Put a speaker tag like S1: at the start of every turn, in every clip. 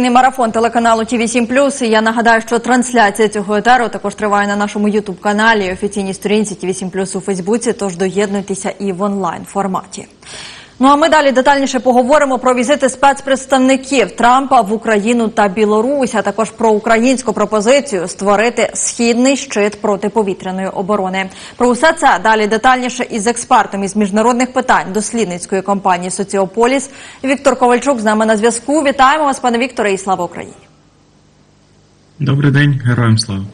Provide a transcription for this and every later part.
S1: Марафон телеканалу ТВ 7 І я нагадаю, що трансляція цього етеру також триває на нашому Ютуб каналі, офіційній сторінці ТВ 7 у Фейсбуці. Тож доєднуйтеся і в онлайн форматі. Ну а ми далі детальніше поговоримо про візити спецпредставників Трампа в Україну та Білорусь, а також про українську пропозицію створити східний щит протиповітряної оборони. Про усе це далі детальніше із експертом із міжнародних питань дослідницької компанії Соціополіс Віктор Ковальчук з нами на зв'язку. Вітаємо вас, пане Вікторе, і слава Україні.
S2: Добрий день, героям слава.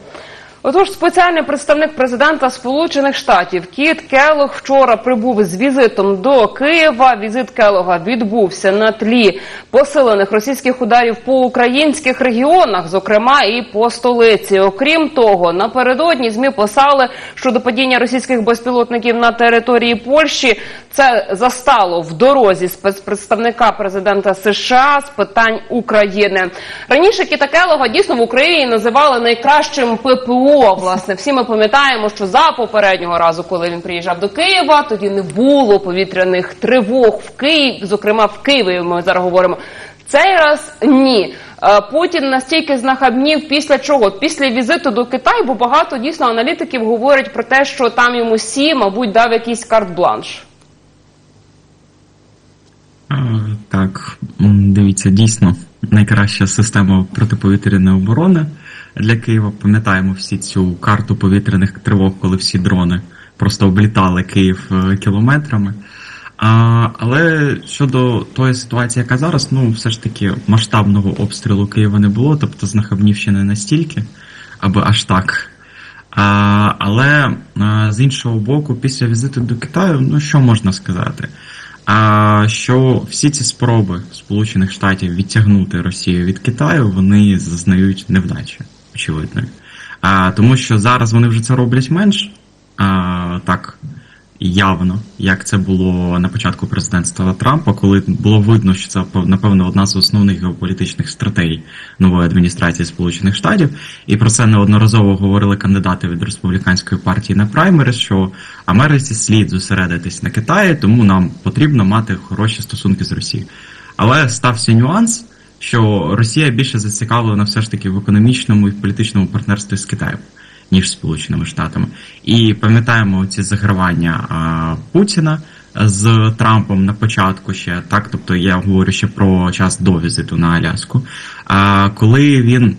S3: Отож, спеціальний представник президента Сполучених Штатів Кіт Келлог вчора прибув з візитом до Києва. Візит Келлога відбувся на тлі посилених російських ударів по українських регіонах, зокрема і по столиці. Окрім того, напередодні змі писали щодо падіння російських безпілотників на території Польщі. Це застало в дорозі спецпредставника президента США з питань України. Раніше Кіта Келлога дійсно в Україні називали найкращим ППО. Власне, всі ми пам'ятаємо, що за попереднього разу, коли він приїжджав до Києва, тоді не було повітряних тривог в Києві, зокрема в Києві. Ми зараз говоримо. Цей раз ні. Е, Путін настільки знахабнів після чого? Після візиту до Китаю, бо багато дійсно аналітиків говорять про те, що там йому сі, мабуть, дав якийсь карт-бланш.
S2: Так, дивіться, дійсно найкраща система протиповітряної оборони для Києва. Пам'ятаємо всі цю карту повітряних тривог, коли всі дрони просто облітали Київ е, кілометрами. А, але щодо тої ситуації, яка зараз, ну все ж таки масштабного обстрілу Києва не було, тобто знахабнів ще не настільки, аби аж так. А, але а, з іншого боку, після візиту до Китаю, ну що можна сказати? А, що всі ці спроби Сполучених Штатів відтягнути Росію від Китаю, вони зазнають невдачі, очевидно. А, тому що зараз вони вже це роблять менш а, так явно, як це було на початку президентства Трампа, коли було видно, що це напевно одна з основних геополітичних стратегій нової адміністрації Сполучених Штатів, і про це неодноразово говорили кандидати від республіканської партії на праймери, що Америці слід зосередитись на Китаї, тому нам потрібно мати хороші стосунки з Росією. Але стався нюанс, що Росія більше зацікавлена все ж таки в економічному і політичному партнерстві з Китаєм ніж Сполученими Штатами. І пам'ятаємо ці загравання а, Путіна з Трампом на початку ще так. Тобто я говорю ще про час до візиту на Аляску. А коли він.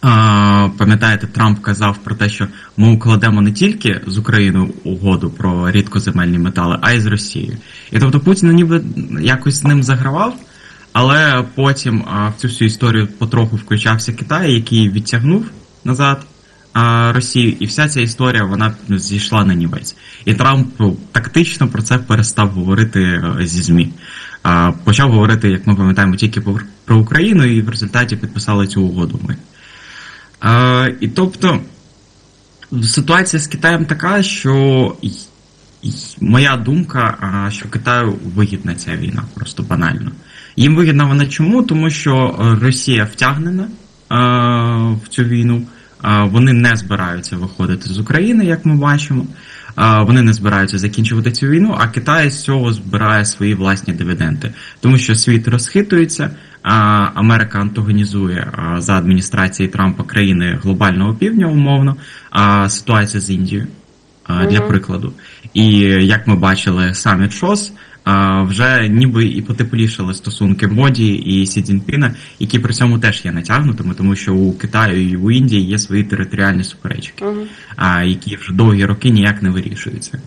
S2: А, Пам'ятаєте, Трамп казав про те, що ми укладемо не тільки з Україною угоду про рідкоземельні метали, а й з Росією. І тобто Путін ніби якось з ним загравав, але потім а, в цю всю історію потроху включався Китай, який відтягнув назад а, Росію, і вся ця історія вона зійшла на нівець. І Трамп тактично про це перестав говорити е, зі ЗМІ. А, Почав говорити, як ми пам'ятаємо, тільки про- Україну, і в результаті підписали цю угоду. Ми. А, І тобто ситуація з Китаєм така, що моя думка, що Китаю вигідна ця війна, просто банально. Їм вигідна вона чому? Тому що е, Росія втягнена е, в цю війну. А, Вони не збираються виходити з України, як ми бачимо. Вони не збираються закінчувати цю війну, а Китай з цього збирає свої власні дивіденди, тому що світ розхитується. Америка антагонізує за адміністрації Трампа країни глобального півдня, умовно. Ситуація з Індією для прикладу. І як ми бачили, саміт ШОС вже ніби і потеплішали стосунки Моді і Сі Цзіньпіна, які при цьому теж є натягнутими, тому що у Китаю і у Індії є свої територіальні суперечки, а, які вже довгі роки ніяк не вирішуються.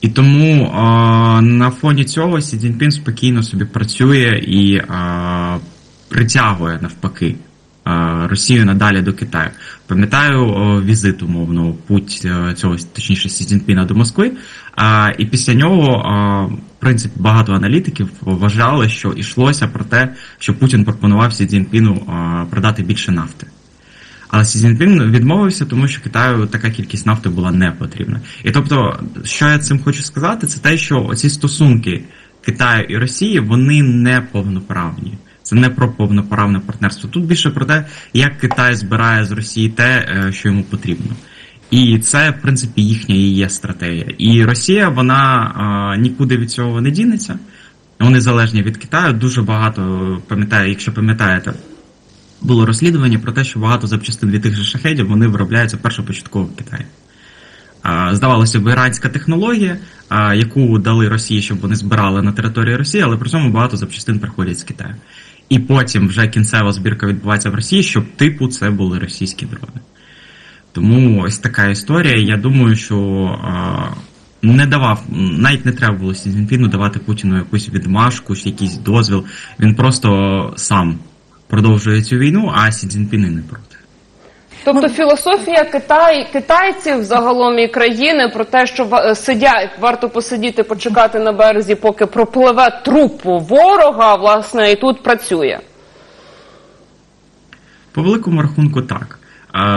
S2: І тому а, на фоні цього Сі Цзіньпін спокійно собі працює і а, притягує навпаки Росію надалі до Китаю. Пам'ятаю візит, умовно, путь е, цього, точніше, Сі Цзіньпіна до Москви. І після нього, а, в принципі, багато аналітиків вважали, що йшлося про те, що Путін пропонував Сі Цзіньпіну продати більше нафти. Але Сі Цзіньпін відмовився, тому що Китаю така кількість нафти була не потрібна. І тобто, що я цим хочу сказати, це те, що оці стосунки Китаю і Росії вони не повноправні. Це не про повноправне партнерство. Тут більше про те, як Китай збирає з Росії те, е, що йому потрібно. І це, в принципі, їхня і є стратегія. І Росія, вона а, нікуди від цього не дінеться. Вони залежні від Китаю. Дуже багато пам'ятаю, якщо пам'ятаєте, було розслідування про те, що багато запчастин від тих же шахедів вони виробляються першопочатково в Китаї. А, Здавалося б, іранська технологія, а, яку дали Росії, щоб вони збирали на території Росії, але при цьому багато запчастин приходять з Китаю. І потім вже кінцева збірка відбувається в Росії, щоб типу це були російські дрони. Тому ось така історія. Я думаю, що а, не давав, навіть не треба було Сінфіну давати Путіну якусь відмашку, якийсь дозвіл. Він просто сам продовжує цю війну, а Сі не проти.
S3: Тобто філософія Китай, китайців загалом і країни про те, що ва- сидять, варто посидіти, почекати на березі, поки пропливе труп ворога, власне, і тут працює.
S2: По великому рахунку, так.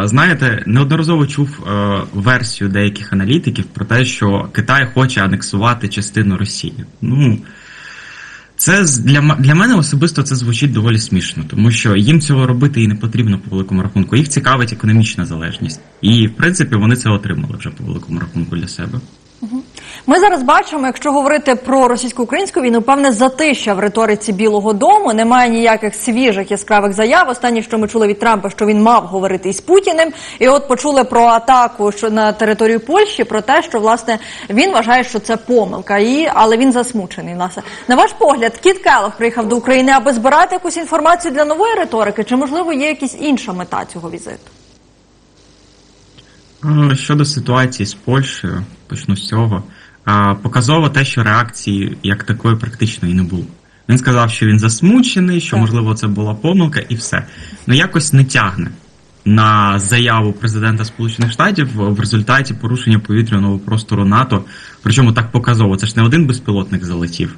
S2: Знаєте, неодноразово чув е, версію деяких аналітиків про те, що Китай хоче анексувати частину Росії. Ну це для, для мене особисто це звучить доволі смішно, тому що їм цього робити і не потрібно по великому рахунку. Їх цікавить економічна залежність. І в принципі вони це отримали вже по великому рахунку для себе.
S1: Ми зараз бачимо, якщо говорити про російсько-українську війну, певне затища в риториці Білого Дому. Немає ніяких свіжих яскравих заяв. Останнє, що ми чули від Трампа, що він мав говорити із Путіним. І от почули про атаку на територію Польщі, про те, що власне він вважає, що це помилка. І але він засмучений. Власне. На ваш погляд, Кіт Келлог приїхав до України, аби збирати якусь інформацію для нової риторики, чи можливо є якась інша мета цього візиту?
S2: Е, Щодо ситуації з Польщею, почну з цього. Е, Показово те, що реакції як такої практично і не було. Він сказав, що він засмучений, що можливо це була помилка, і все. Ну якось не тягне на заяву президента Сполучених Штатів в результаті порушення повітряного простору НАТО. Причому так показово. Це ж не один безпілотник залетів,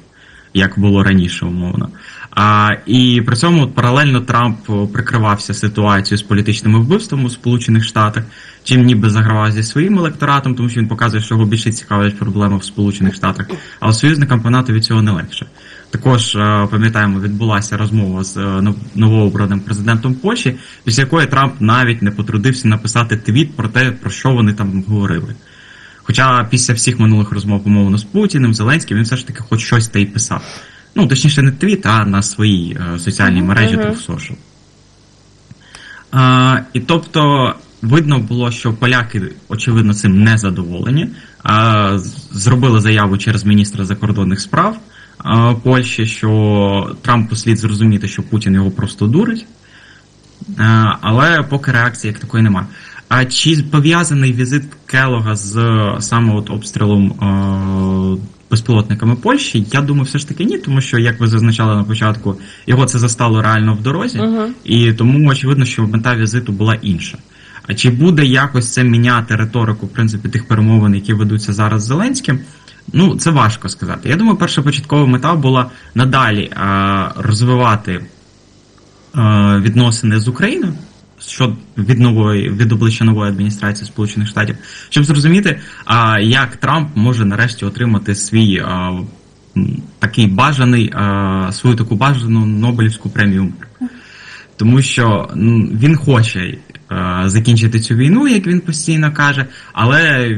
S2: як було раніше, умовно. А, і при цьому паралельно Трамп прикривався ситуацією з політичними вбивствами у Сполучених Штатах, чим ніби загравав зі своїм електоратом, тому що він показує, що його більше цікавлять проблеми в Сполучених Штатах, а союзникам по НАТО від цього не легше. Також е, пам'ятаємо, відбулася розмова з е, новообраним президентом Польщі, після якої Трамп навіть не потрудився написати твіт про те, про що вони там говорили. Хоча після всіх минулих розмов, умовно, з Путіним, Зеленським, він все ж таки хоч щось та й писав. Ну, точніше, не твіт, а на своїй е, соціальній мережі Truth Social. А, і тобто видно було, що поляки, очевидно, цим не задоволені. З- зробили заяву через міністра закордонних справ Польщі, що Трампу слід зрозуміти, що Путін його просто дурить. Е, але поки реакції як такої немає. А чи пов'язаний візит Келога з саме от обстрілом е, безпілотниками Польщі? Я думаю, все ж таки ні, тому що, як ви зазначали на початку, його це застало реально в дорозі, і тому очевидно, що мета візиту була інша. А чи буде якось це міняти риторику, в принципі, тих перемовин, які ведуться зараз з Зеленським? Ну, це важко сказати. Я думаю, першопочаткова мета була надалі е, розвивати е, відносини з Україною що від нової від обличчя нової адміністрації Сполучених Штатів, щоб зрозуміти, а як Трамп може нарешті отримати свій а, такий бажаний, а, свою таку бажану Нобелівську премію. Тому що він хоче закінчити цю війну, як він постійно каже, але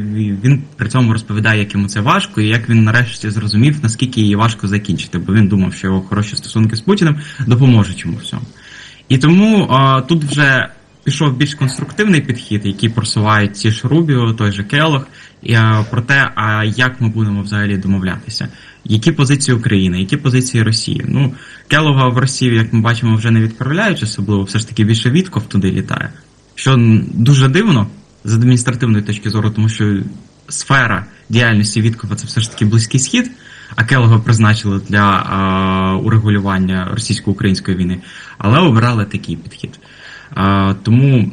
S2: він при цьому розповідає, як йому це важко, і як він нарешті зрозумів, наскільки її важко закінчити, бо він думав, що його хороші стосунки з Путіним допоможуть йому в цьому. І тому а, тут вже пішов більш конструктивний підхід, який просувають ті ж Рубіо, той же Келох, і, про те, а як ми будемо взагалі домовлятися, які позиції України, які позиції Росії. Ну, Келога в Росію, як ми бачимо, вже не відправляють, особливо все ж таки більше Вітков туди літає. Що дуже дивно з адміністративної точки зору, тому що сфера діяльності Віткова це все ж таки близький схід. А Келога призначили для а, урегулювання російсько-української війни, але обрали такий підхід. Тому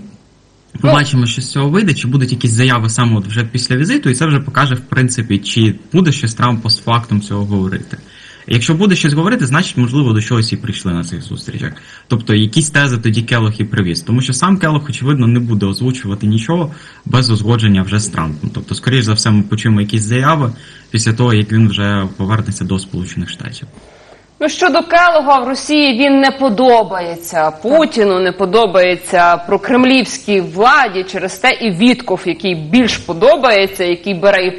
S2: побачимо, що з цього вийде, чи будуть якісь заяви саме от вже після візиту, і це вже покаже, в принципі, чи буде щось Трамп постфактум цього говорити. Якщо буде щось говорити, значить, можливо, до чогось і прийшли на цих зустрічах. Тобто якісь тези тоді Келох і привіз. Тому що сам Келох, очевидно, не буде озвучувати нічого без узгодження вже з Трампом. Тобто, скоріш за все, ми почуємо якісь заяви після того, як він вже повернеться до Сполучених Штатів.
S3: Ну щодо Келога в Росії він не подобається Путіну, не подобається прокремлівській владі через те і Вітков, який більш подобається, який бере і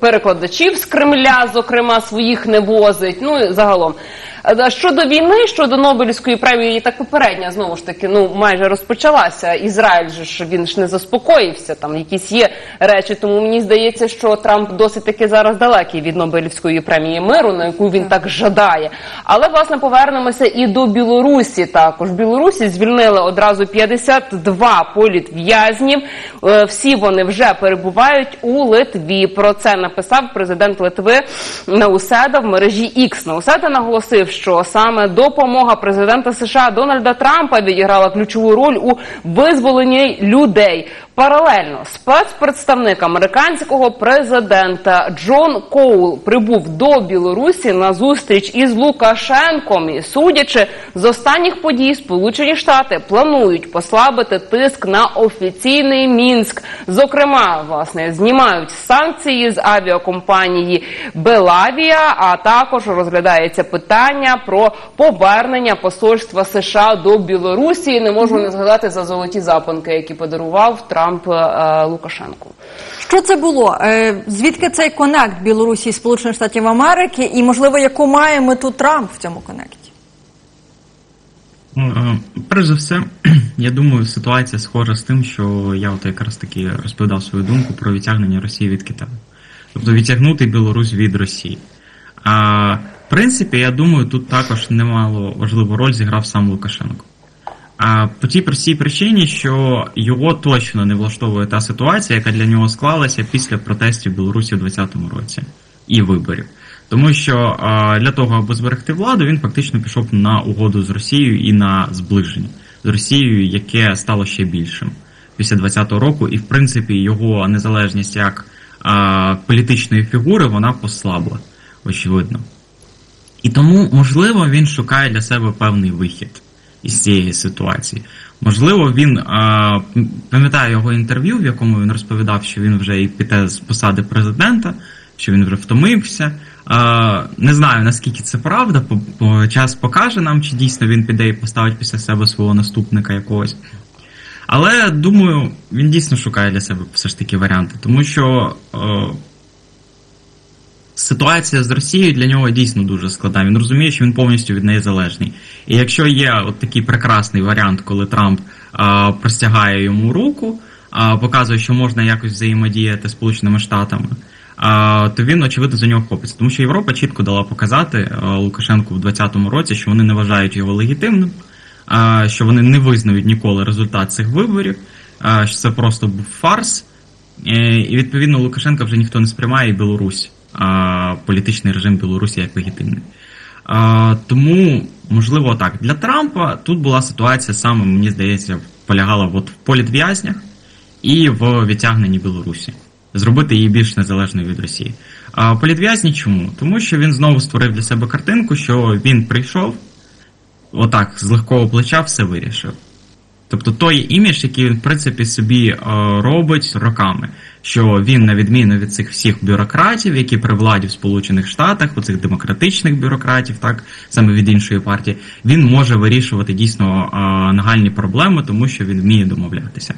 S3: перекладачів з Кремля, зокрема своїх не возить. Ну і загалом. А Щодо війни, щодо Нобелівської премії, і так попередня знову ж таки, ну майже розпочалася. Ізраїль же ж він ж не заспокоївся. Там якісь є речі. Тому мені здається, що Трамп досить таки зараз далекий від Нобелівської премії миру, на яку він так жадає. Але власне повернемося і до Білорусі. Також в Білорусі звільнили одразу 52 політв'язнів. Е, Всі вони вже перебувають у Литві. Про це написав президент Литви Науседа в мережі X. Науседа наголосив, що саме допомога президента США Дональда Трампа відіграла ключову роль у визволенні людей. Паралельно спецпредставник американського президента Джон Коул прибув до Білорусі на зустріч із Лукашенком. І судячи з останніх подій, Сполучені Штати планують послабити тиск на офіційний мінськ. Зокрема, власне, знімають санкції з авіакомпанії Белавія, а також розглядається питання про повернення посольства США до Білорусі. Не можу не згадати за золоті запонки, які подарував Трамп е, Лукашенку.
S1: Що це було? Е, Звідки цей конект Білорусі і Сполучених Штатів Америки, і можливо, яку має мету Трамп в цьому конекті?
S2: Ну, е, Перш за все, я думаю, ситуація схожа з тим, що я от якраз таки розповідав свою думку про відтягнення Росії від Китаю. Тобто відтягнути Білорусь від Росії. А, в принципі, я думаю, тут також немало важливу роль зіграв сам Лукашенко. А по тій простій причині, що його точно не влаштовує та ситуація, яка для нього склалася після протестів в Білорусі у 2020 році і виборів. Тому що для того, аби зберегти владу, він фактично пішов на угоду з Росією і на зближення з Росією, яке стало ще більшим після 2020 року, і в принципі його незалежність як політичної фігури вона послабла, очевидно. І тому, можливо, він шукає для себе певний вихід із цієї ситуації. Можливо, він а, пам'ятаю його інтерв'ю, в якому він розповідав, що він вже і піде з посади президента, що він вже втомився. Не знаю наскільки це правда, по час покаже нам, чи дійсно він піде і поставить після себе свого наступника якогось. Але думаю, він дійсно шукає для себе все ж таки варіанти, тому що е, ситуація з Росією для нього дійсно дуже складна. Він розуміє, що він повністю від неї залежний. І якщо є от такий прекрасний варіант, коли Трамп е, простягає йому руку, е, показує, що можна якось взаємодіяти з Сполученими Штатами. а, То він очевидно за нього хопиться, тому що Європа чітко дала показати е, Лукашенку в 2020 році, що вони не вважають його легітимним, а, що вони не визнають ніколи результат цих виборів, а, що це просто був фарс. Е, І відповідно Лукашенка вже ніхто не сприймає і Білорусь, а, політичний режим Білорусі як легітимний. Тому, можливо, так. Для Трампа тут була ситуація саме, мені здається, полягала от в політв'язнях і в відтягненні Білорусі. Зробити її більш незалежною від Росії. А політв'язні чому? Тому що він знову створив для себе картинку, що він прийшов, отак, з легкого плеча все вирішив. Тобто той імідж, який він, в принципі, собі е, робить роками, що він, на відміну від цих всіх бюрократів, які при владі в Сполучених Штатах, оцих демократичних бюрократів, так саме від іншої партії, він може вирішувати дійсно е, нагальні проблеми, тому що він вміє домовлятися.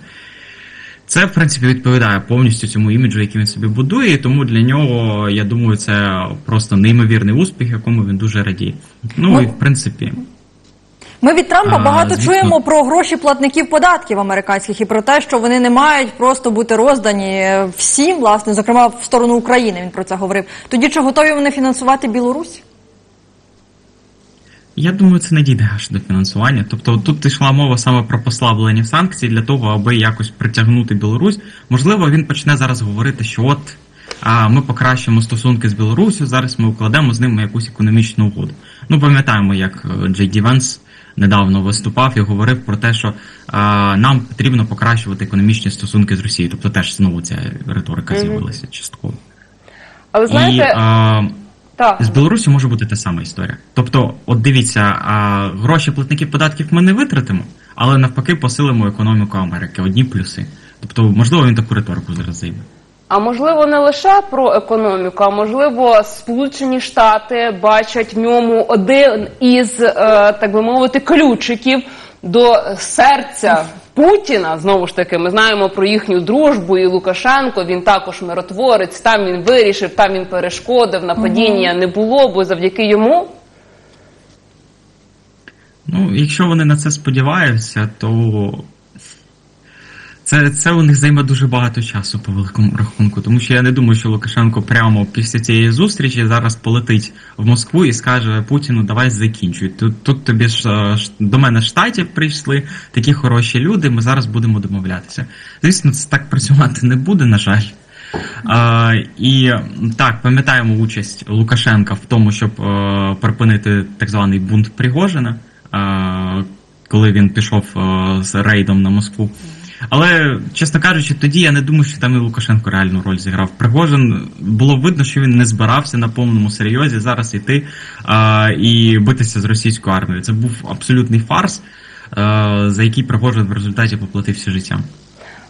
S2: Це, в принципі, відповідає повністю цьому іміджу, який він собі будує, і тому для нього, я думаю, це просто неймовірний успіх, якому він дуже радіє. Ну,
S1: Ну,
S2: і в принципі.
S1: Ми від Трампа багато
S2: звісно.
S1: чуємо про гроші платників податків американських і про те, що вони не мають просто бути роздані всім, власне, зокрема в сторону України. Він про це говорив. Тоді чи готові вони фінансувати Білорусь?
S2: Я думаю, це не дійде аж до фінансування. Тобто тут йшла мова саме про послаблення санкцій для того, аби якось притягнути Білорусь. Можливо, він почне зараз говорити, що от а, ми покращимо стосунки з Білоруссю, зараз ми укладемо з ними якусь економічну угоду. Ну, пам'ятаємо, як е, Джей Ді Венс недавно виступав і говорив про те, що нам потрібно покращувати економічні стосунки з Росією. Тобто теж знову ця риторика з'явилася частково.
S3: Але знаєте,
S2: І, а,
S3: так.
S2: з Білорусі може бути та сама історія. Тобто, от дивіться, а, гроші платників податків ми не витратимо, але навпаки посилимо економіку Америки. Одні плюси. Тобто, можливо, він таку риторику зараз займе.
S3: А можливо, не лише про економіку, а можливо, Сполучені Штати бачать в ньому один із, е, так би мовити, ключиків до серця Путіна. Знову ж таки, ми знаємо про їхню дружбу і Лукашенко. Він також миротворець. Там він вирішив, там він перешкодив. Нападіння не було, бо завдяки йому.
S2: Ну, якщо вони на це сподіваються, то це, це у них займе дуже багато часу по великому рахунку. Тому що я не думаю, що Лукашенко прямо після цієї зустрічі зараз полетить в Москву і скаже Путіну, давай закінчуй. Тут, тут тобі ж е, до мене з штатів прийшли такі хороші люди. Ми зараз будемо домовлятися. Звісно, це так працювати не буде, на жаль. А, і так, пам'ятаємо участь Лукашенка в тому, щоб е, припинити так званий бунт Пригожина, е, коли він пішов е, з рейдом на Москву. Але, чесно кажучи, тоді я не думаю, що там і Лукашенко реальну роль зіграв. Пригожин було видно, що він не збирався на повному серйозі зараз йти а, і битися з російською армією. Це був абсолютний фарс, а, за який Пригожин в результаті поплатився життям.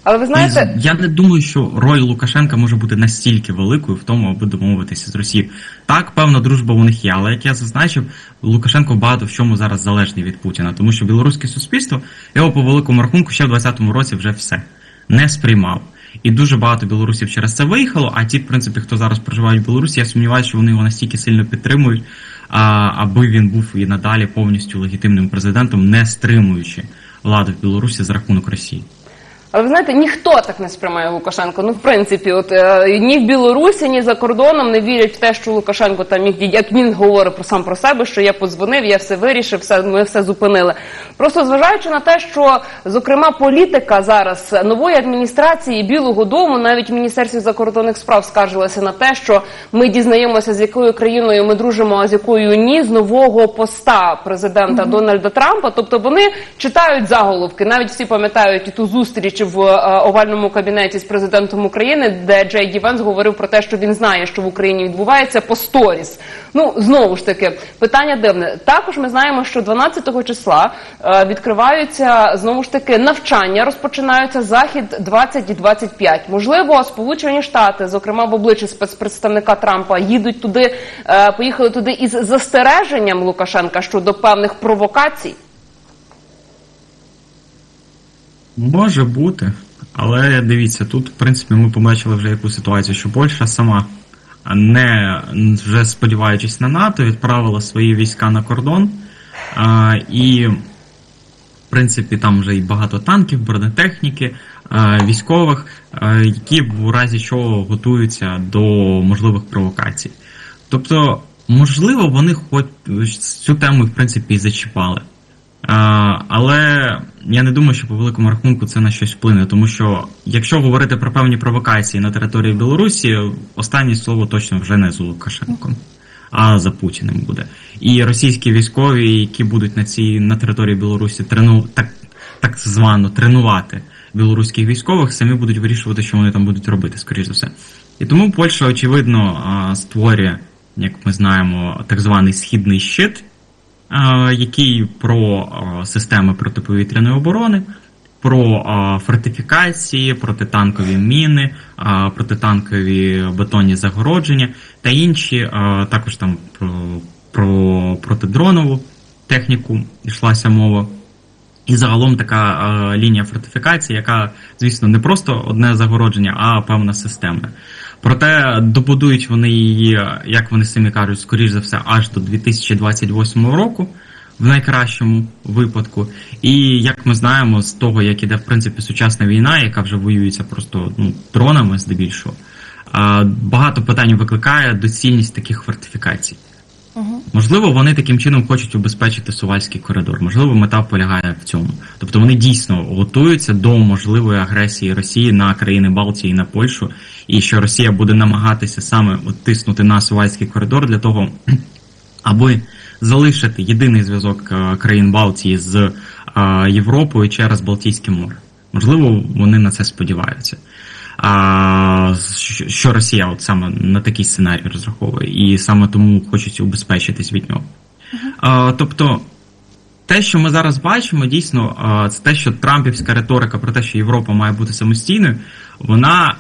S3: Але ви знаєте,
S2: я не думаю, що роль Лукашенка може бути настільки великою в тому, аби домовитися з Росією. Так, певна дружба у них є, але як я зазначив, Лукашенко багато в чому зараз залежний від Путіна, тому що білоруське суспільство його по великому рахунку ще в 2020 році вже все не сприймав. І дуже багато білорусів через це виїхало. А ті, в принципі, хто зараз проживають в Білорусі, я сумніваюся, що вони його настільки сильно підтримують, аби він був і надалі повністю легітимним президентом, не стримуючи владу в Білорусі за рахунок Росії.
S3: Але ви знаєте, ніхто так не сприймає Лукашенко. Ну, в принципі, от е, ні в Білорусі, ні за кордоном не вірять в те, що Лукашенко там дій- як він говорить про сам про себе, що я подзвонив, я все вирішив, все ми все зупинили. Просто зважаючи на те, що зокрема політика зараз нової адміністрації Білого Дому, навіть в міністерстві закордонних справ скаржилася на те, що ми дізнаємося, з якою країною ми дружимо, а з якою ні, з нового поста президента Дональда Трампа. Тобто вони читають заголовки. Навіть всі пам'ятають ту зустріч в е, овальному кабінеті з президентом України, де Джей Ді Венс говорив про те, що він знає, що в Україні відбувається по сторіс. Ну знову ж таки, питання дивне. Також ми знаємо, що 12 числа е, відкриваються знову ж таки навчання, розпочинаються захід 2025. Можливо, Сполучені Штати, зокрема в обличчі спецпредставника Трампа, їдуть туди, е, поїхали туди із застереженням Лукашенка щодо певних провокацій.
S2: Може бути, але дивіться, тут, в принципі, ми побачили вже яку ситуацію, що Польща сама, не вже сподіваючись на НАТО, відправила свої війська на кордон. А, і, в принципі, там вже і багато танків, бронетехніки, а, військових, а, які в разі чого готуються до можливих провокацій. Тобто, можливо, вони хоч цю тему, в принципі, і зачіпали. А, але я не думаю, що по великому рахунку це на щось вплине, тому що якщо говорити про певні провокації на території Білорусі, останнє слово точно вже не за Лукашенком, а за Путіним буде. І російські військові, які будуть на цій на території Білорусі трену так, так звано тренувати білоруських військових, самі будуть вирішувати, що вони там будуть робити, скоріш за все. І тому Польща, очевидно, створює, як ми знаємо, так званий східний щит який про системи протиповітряної оборони, про фортифікації, протитанкові міни, протитанкові бетонні загородження та інші, також там про, про протидронову техніку йшлася мова. І загалом така е, лінія фортифікації, яка, звісно, не просто одне загородження, а певна система. Проте добудують вони її, як вони самі кажуть, скоріш за все, аж до 2028 року, в найкращому випадку. І як ми знаємо, з того, як іде в принципі сучасна війна, яка вже воюється просто ну, дронами здебільшого, багато питань викликає доцільність таких фортифікацій. Можливо, вони таким чином хочуть убезпечити сувальський коридор. Можливо, мета полягає в цьому. Тобто вони дійсно готуються до можливої агресії Росії на країни Балтії і на Польщу, і що Росія буде намагатися саме тиснути на сувальський коридор для того, аби залишити єдиний зв'язок е, країн Балтії з е, Європою через Балтійське море. Можливо, вони на це сподіваються. А, що- Росія от саме на такий сценарій розраховує, і саме тому хочуть убезпечитись від нього. А, тобто, те, що ми зараз бачимо, дійсно, це те, що Трампівська риторика про те, що Європа має бути самостійною, вона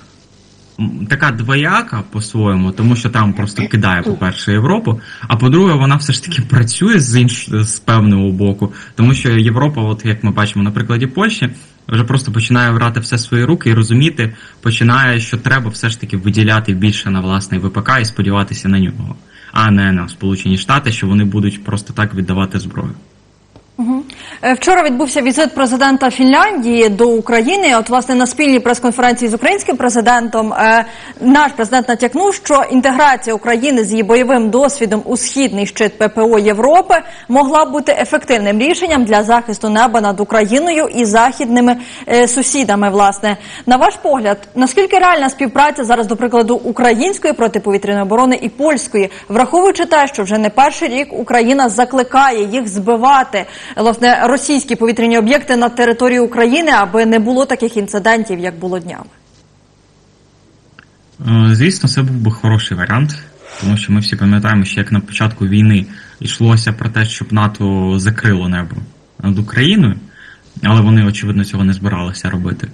S2: така двояка по-своєму, тому що там просто кидає, по-перше, Європу, а по-друге, вона все ж таки працює з інш... з певного боку, тому що Європа, от як ми бачимо на прикладі Польщі, вже просто починає брати все свої руки і розуміти, починає, що треба все ж таки виділяти більше на власний ВПК і сподіватися на нього, а не на Сполучені Штати, що вони будуть просто так віддавати зброю.
S1: Е, Вчора відбувся візит президента Фінляндії до України. От власне на спільній прес-конференції з українським президентом е, наш президент натякнув, що інтеграція України з її бойовим досвідом у східний щит ППО Європи могла бути ефективним рішенням для захисту неба над Україною і західними е, сусідами. Власне, на ваш погляд, наскільки реальна співпраця зараз, до прикладу, української протиповітряної оборони і польської, враховуючи те, що вже не перший рік Україна закликає їх збивати власне російські повітряні об'єкти на території України, аби не було таких інцидентів, як було днями.
S2: Е, Звісно, це був би хороший варіант, тому що ми всі пам'ятаємо, що як на початку війни йшлося про те, щоб НАТО закрило небо над Україною, але вони, очевидно, цього не збиралися робити.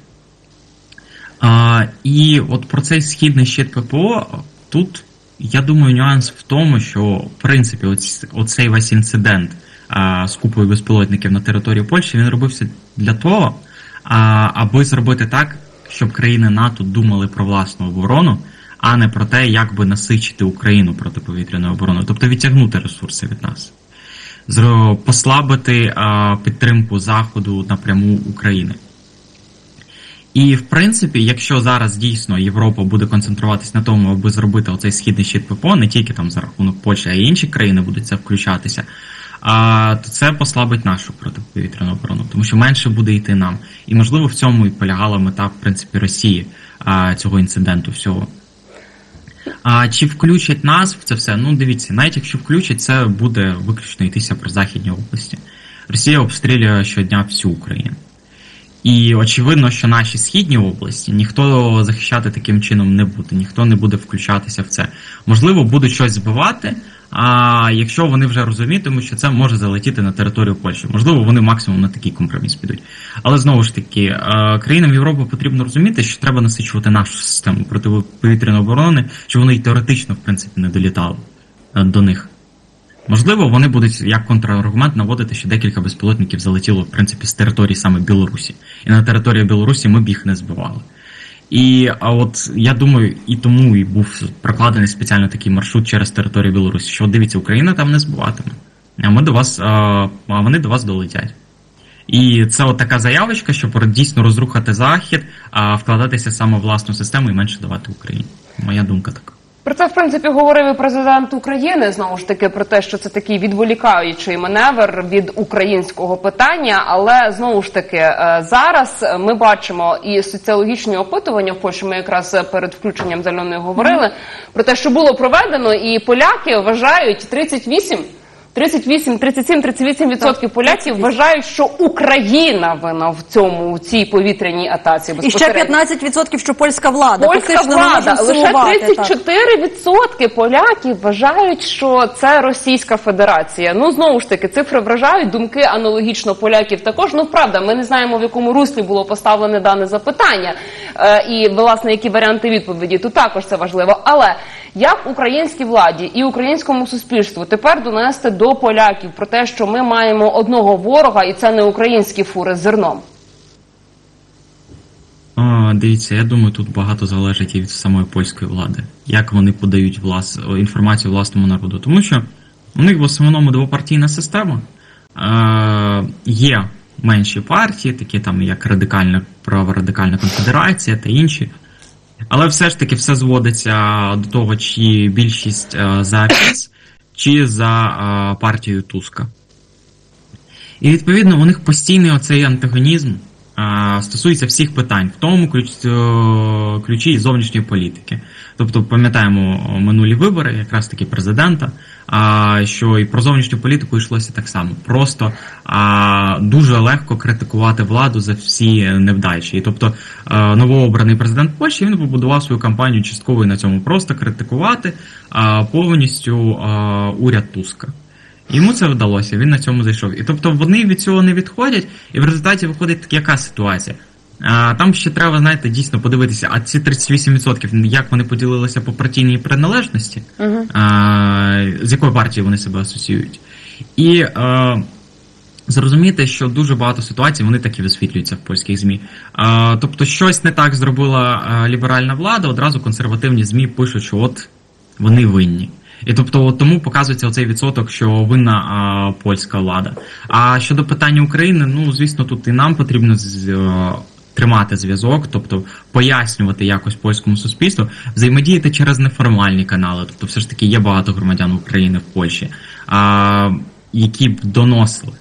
S2: А, і от про цей східний щит ППО тут, я думаю, нюанс в тому, що в принципі оць- оцей весь інцидент з купою безпілотників на території Польщі він робився для того, аби зробити так, щоб країни НАТО думали про власну оборону, а не про те, як би насичити Україну протиповітряною обороною, тобто відтягнути ресурси від нас, послабити підтримку Заходу напряму України. І в принципі, якщо зараз дійсно Європа буде концентруватись на тому, аби зробити оцей східний щит ППО, не тільки там за рахунок Польщі, а й інші країни будуть це включатися, а, то це послабить нашу протиповітряну оборону, тому що менше буде йти нам. І можливо в цьому і полягала мета, в принципі, Росії а, цього інциденту всього. А чи включать нас в це все? Ну дивіться, навіть якщо включать, це буде виключно йтися про західні області. Росія обстрілює щодня всю Україну. І очевидно, що наші східні області ніхто захищати таким чином не буде, ніхто не буде включатися в це. Можливо, будуть щось збивати, а якщо вони вже розумітимуть, що це може залетіти на територію Польщі. Можливо, вони максимум на такий компроміс підуть. Але знову ж таки, е, країнам Європи потрібно розуміти, що треба насичувати нашу систему протиповітряної оборони, щоб вони й теоретично, в принципі, не долітали е, до них. Можливо, вони будуть як контраргумент наводити, що декілька безпілотників залетіло в принципі з території саме Білорусі, і на території Білорусі ми б їх не збивали. І а от я думаю, і тому і був прокладений спеціально такий маршрут через територію Білорусі. Що дивіться, Україна там не збуватиме. а ми до вас, а, вони до вас долетять. І це от така заявочка, щоб дійсно розрухати захід, а вкладатися саме власну систему і менше давати Україні. Моя думка така.
S3: Про це в принципі говорив і президент України знову ж таки про те, що це такий відволікаючий маневр від українського питання. Але знову ж таки е, зараз ми бачимо і соціологічні опитування в Польщі. Ми якраз перед включенням з Альоною говорили про те, що було проведено, і поляки вважають 38 38, 37, 38 відсотків поляків вважають, що Україна винна в цьому в цій повітряній атаці.
S1: І ще
S3: безпосередньо.
S1: 15% що польська влада.
S3: Польська влада лише
S1: сумувати, так.
S3: 34% поляків вважають, що це Російська Федерація. Ну знову ж таки, цифри вражають. Думки аналогічно поляків також. Ну правда, ми не знаємо в якому руслі було поставлене дане запитання, е, і власне які варіанти відповіді. Тут також це важливо. Але як українській владі і українському суспільству тепер донести до поляків про те, що ми маємо одного ворога, і це не українські фури з зерном.
S2: А, дивіться, я думаю, тут багато залежить і від самої польської влади, як вони подають влас... інформацію власному народу. Тому що у них в основному двопартійна система. Е, є менші партії, такі там як радикальна праворадикальна конфедерація та інші. Але все ж таки все зводиться до того, чи більшість е, за ПІС, чи за е, партію Туска. І відповідно у них постійний оцей антагонізм стосується всіх питань, в тому ключ, е, ключі зовнішньої політики. Тобто, пам'ятаємо минулі вибори, якраз таки президента, а, що і про зовнішню політику йшлося так само. Просто а, дуже легко критикувати владу за всі невдачі. І тобто е, новообраний президент Польщі він побудував свою кампанію частково на цьому просто критикувати а, повністю а, уряд Туска. Йому це вдалося, він на цьому зайшов. І тобто вони від цього не відходять, і в результаті виходить яка ситуація. А, Там ще треба, знаєте, дійсно подивитися, а ці 38%, як вони поділилися по партійній приналежності, а, з якою партією вони себе асоціюють. І зрозуміти, що дуже багато ситуацій вони так і висвітлюються в польських ЗМІ. Тобто, щось не так зробила ліберальна влада, одразу консервативні ЗМІ пишуть, що от вони винні. І тобто тому показується оцей відсоток, що винна а, польська влада. А щодо питання України, ну звісно, тут і нам потрібно з, е, тримати зв'язок, тобто пояснювати якось польському суспільству, взаємодіяти через неформальні канали. Тобто, все ж таки є багато громадян України в Польщі, а, які б доносили,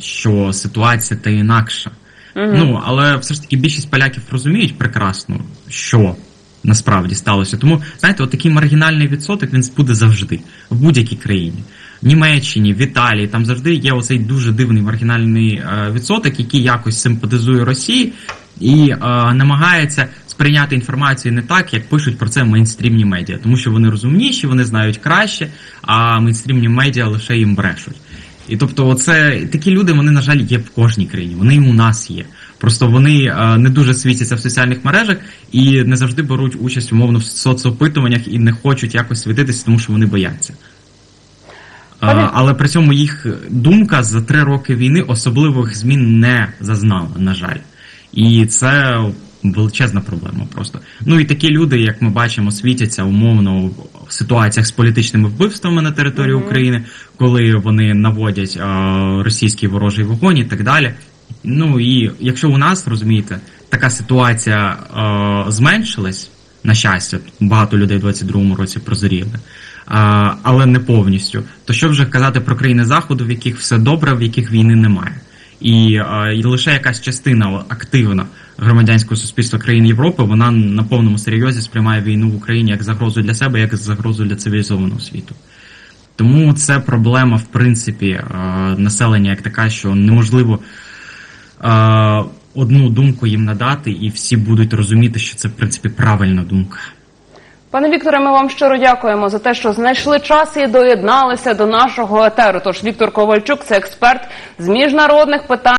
S2: що ситуація та інакша. Ну, але все ж таки більшість поляків розуміють прекрасно, що насправді сталося. Тому, знаєте, от такий маргінальний відсоток він буде завжди в будь-якій країні. Німеччині, в Італії, там завжди є оцей дуже дивний маргінальний е, відсоток, який якось симпатизує Росії і е, намагається сприйняти інформацію не так, як пишуть про це мейнстрімні медіа, тому що вони розумніші, вони знають краще, а мейнстрімні медіа лише їм брешуть. І тобто, оце такі люди, вони, на жаль, є в кожній країні. Вони і у нас є. Просто вони е, не дуже світяться в соціальних мережах і не завжди беруть участь умовно в соцопитуваннях і не хочуть якось світитися, тому що вони бояться. Але при цьому їх думка за три роки війни особливих змін не зазнала, на жаль. І це величезна проблема просто. Ну і такі люди, як ми бачимо, світяться умовно в ситуаціях з політичними вбивствами на території України, коли вони наводять е, російський ворожий вогонь і так далі. Ну і якщо у нас розумієте, така ситуація е, зменшилась, на щастя, багато людей в 22-му році прозоріли, а, але не повністю. То що вже казати про країни заходу, в яких все добре, в яких війни немає, і, і лише якась частина активна громадянського суспільства країн Європи, вона на повному серйозі сприймає війну в Україні як загрозу для себе, як загрозу для цивілізованого світу. Тому це проблема, в принципі, населення як така, що неможливо одну думку їм надати, і всі будуть розуміти, що це в принципі правильна думка.
S3: Пане Вікторе, ми вам щиро дякуємо за те, що знайшли час і доєдналися до нашого етеру. Тож Віктор Ковальчук, це експерт з міжнародних питань.